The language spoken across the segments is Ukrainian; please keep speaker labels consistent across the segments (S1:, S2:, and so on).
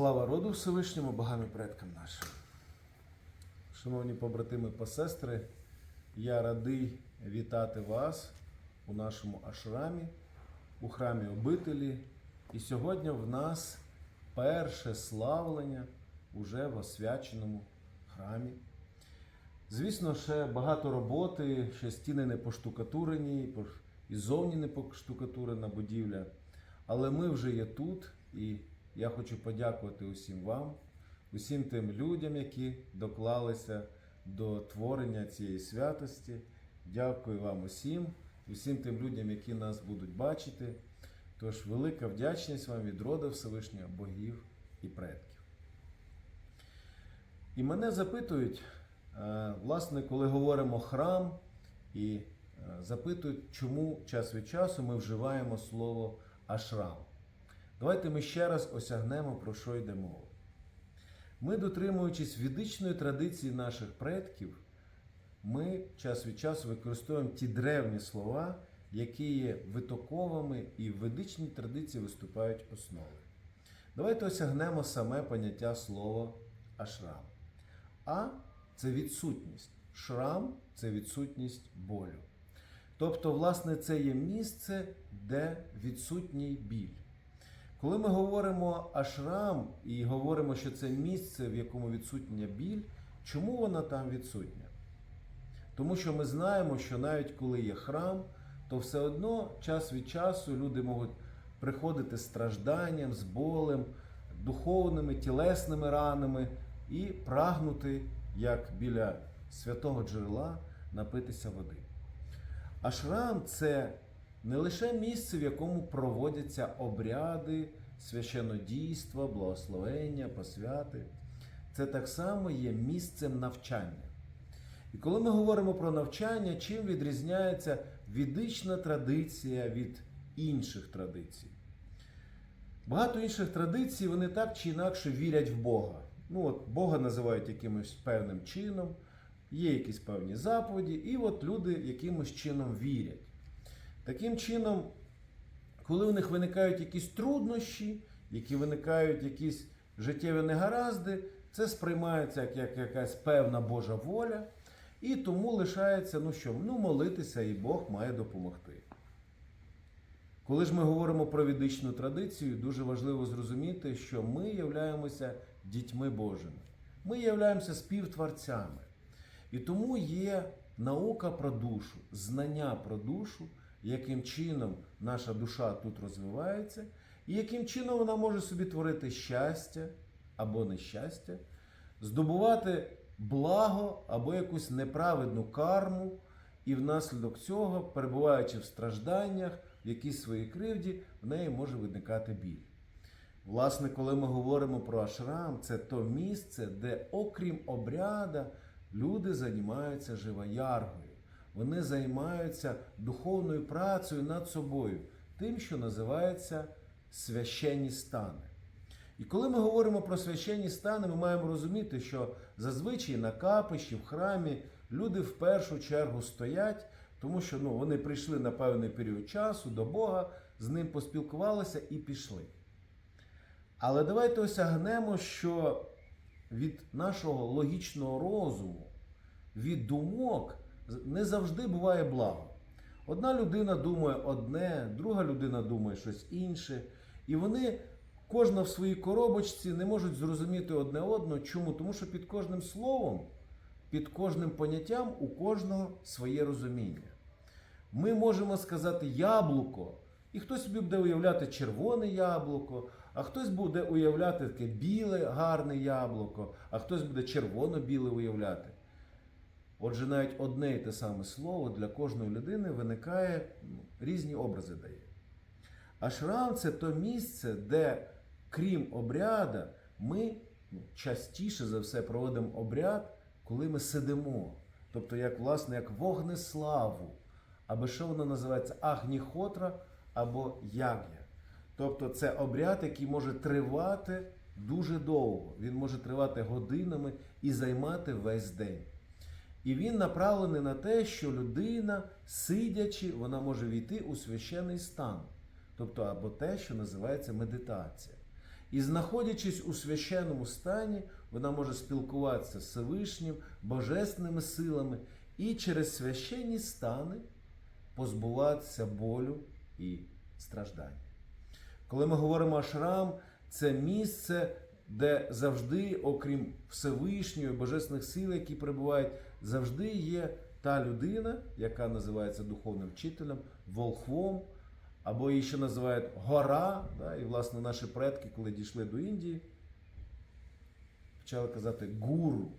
S1: Слава роду Всевишньому, богам і предкам нашим. Шановні побратими та сестри, я радий вітати вас у нашому ашрамі, у храмі обителі. І сьогодні в нас перше славлення уже в освяченому храмі. Звісно, ще багато роботи, ще стіни не поштукатурені, і зовні не поштукатурена будівля. Але ми вже є тут, і я хочу подякувати усім вам, усім тим людям, які доклалися до творення цієї святості. Дякую вам усім, усім тим людям, які нас будуть бачити. Тож велика вдячність вам від роду Всевишнього богів і предків. І мене запитують, е, власне, коли говоримо храм, і е, запитують, чому час від часу ми вживаємо слово ашрам. Давайте ми ще раз осягнемо, про що йде мова. Ми, дотримуючись ведичної традиції наших предків, ми час від часу використовуємо ті древні слова, які є витоковими і в ведичній традиції виступають основою. Давайте осягнемо саме поняття слова ашрам. А це відсутність. Шрам це відсутність болю. Тобто, власне, це є місце, де відсутній біль. Коли ми говоримо ашрам і говоримо, що це місце, в якому відсутня біль, чому вона там відсутня? Тому що ми знаємо, що навіть коли є храм, то все одно час від часу люди можуть приходити з стражданням, з болем, духовними, тілесними ранами і прагнути, як біля святого джерела, напитися води. Ашрам це не лише місце, в якому проводяться обряди, священодійства, благословення, посвяти. Це так само є місцем навчання. І коли ми говоримо про навчання, чим відрізняється ведична традиція від інших традицій? Багато інших традицій вони так чи інакше вірять в Бога. Ну, от Бога називають якимось певним чином, є якісь певні заповіді, і от люди якимось чином вірять. Таким чином, коли у них виникають якісь труднощі, які виникають якісь життєві негаразди, це сприймається як, як якась певна Божа воля, і тому лишається, ну що, ну молитися, і Бог має допомогти. Коли ж ми говоримо про ведичну традицію, дуже важливо зрозуміти, що ми являємося дітьми Божими. Ми являємося співтворцями. І тому є наука про душу, знання про душу, яким чином наша душа тут розвивається, і яким чином вона може собі творити щастя або нещастя, здобувати благо або якусь неправедну карму, і внаслідок цього, перебуваючи в стражданнях, в якійсь своїй кривді, в неї може виникати біль. Власне, коли ми говоримо про ашрам, це то місце, де, окрім обряда, люди займаються живояргою. Вони займаються духовною працею над собою, тим, що називається священні стани. І коли ми говоримо про священні стани, ми маємо розуміти, що зазвичай на капищі, в храмі люди в першу чергу стоять, тому що ну, вони прийшли на певний період часу до Бога, з ним поспілкувалися і пішли. Але давайте осягнемо, що від нашого логічного розуму, від думок не завжди буває благо. Одна людина думає одне, друга людина думає щось інше. І вони, кожна в своїй коробочці, не можуть зрозуміти одне одного. Чому? Тому що під кожним словом, під кожним поняттям у кожного своє розуміння. Ми можемо сказати яблуко, і хтось собі буде уявляти червоне яблуко, а хтось буде уявляти таке біле, гарне яблуко, а хтось буде червоно-біле уявляти. Отже, навіть одне і те саме слово для кожної людини виникає ну, різні образи дає. Ашрам це то місце, де, крім обряда, ми ну, частіше за все проводимо обряд, коли ми сидимо. Тобто, як власне, як вогнеславу, або що воно називається Агніхотра або Ягня. Тобто це обряд, який може тривати дуже довго. Він може тривати годинами і займати весь день. І він направлений на те, що людина, сидячи, вона може війти у священний стан, тобто або те, що називається медитація. І знаходячись у священному стані, вона може спілкуватися з Всевишнім, божественними силами і через священні стани позбуватися болю і страждання. Коли ми говоримо ашрам, це місце, де завжди, окрім Всевишньої, божественних сил, які перебувають, завжди є та людина, яка називається духовним вчителем, волхвом, або її ще називають гора. Да? І, власне, наші предки, коли дійшли до Індії, почали казати гуру.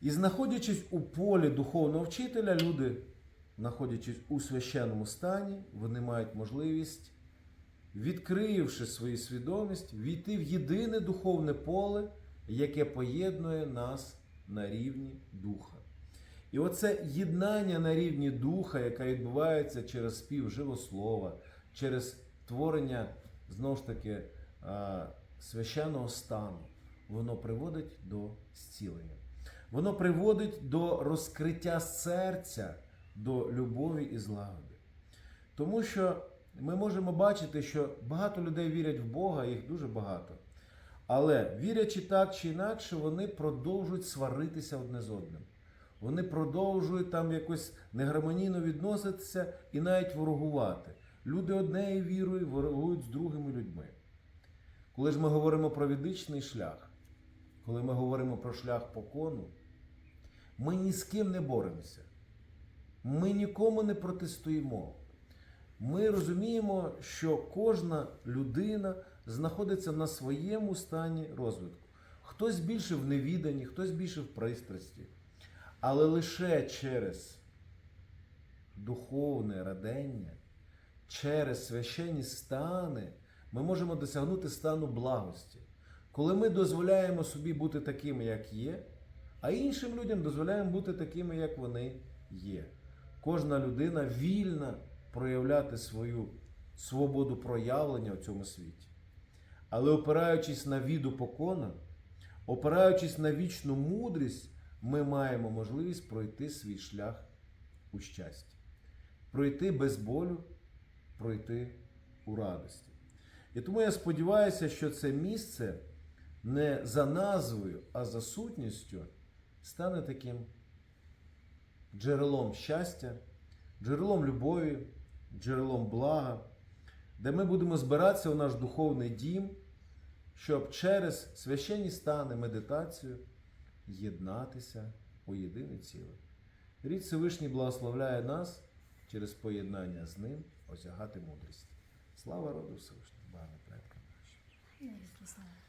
S1: І знаходячись у полі духовного вчителя, люди, знаходячись у священному стані, вони мають можливість, відкривши свою свідомість, війти в єдине духовне поле, яке поєднує нас на рівні духа. І оце єднання на рівні духа, яке відбувається через спів живослова, через творення, знову ж таки, священного стану, воно приводить до зцілення. Воно приводить до розкриття серця, до любові і злагоди. Тому що ми можемо бачити, що багато людей вірять в Бога, їх дуже багато. Але вірячи так чи інакше, вони продовжують сваритися одне з одним. Вони продовжують там якось негармонійно відноситися і навіть ворогувати. Люди однією вірою ворогують з другими людьми. Коли ж ми говоримо про відичний шлях, коли ми говоримо про шлях покону, ми ні з ким не боремося. Ми нікому не протистоїмо. Ми розуміємо, що кожна людина знаходиться на своєму стані розвитку. Хтось більше в невіданні, хтось більше в пристрасті. Але лише через духовне радення, через священні стани ми можемо досягнути стану благості. Коли ми дозволяємо собі бути такими, як є, а іншим людям дозволяємо бути такими, як вони є. Кожна людина вільна проявляти свою свободу проявлення в цьому світі. Але опираючись на віду покона, опираючись на вічну мудрість, ми маємо можливість пройти свій шлях у щасті, пройти без болю, пройти у радості. І тому я сподіваюся, що це місце не за назвою, а за сутністю стане таким джерелом щастя, джерелом любові, джерелом блага, де ми будемо збиратися у наш духовний дім, щоб через священні стани, медитацію єднатися у єдине ціле. Рід Всевишній благословляє нас через поєднання з ним осягати мудрість. Слава роду Всевишнього, Богу предкам нашим.
S2: Ну.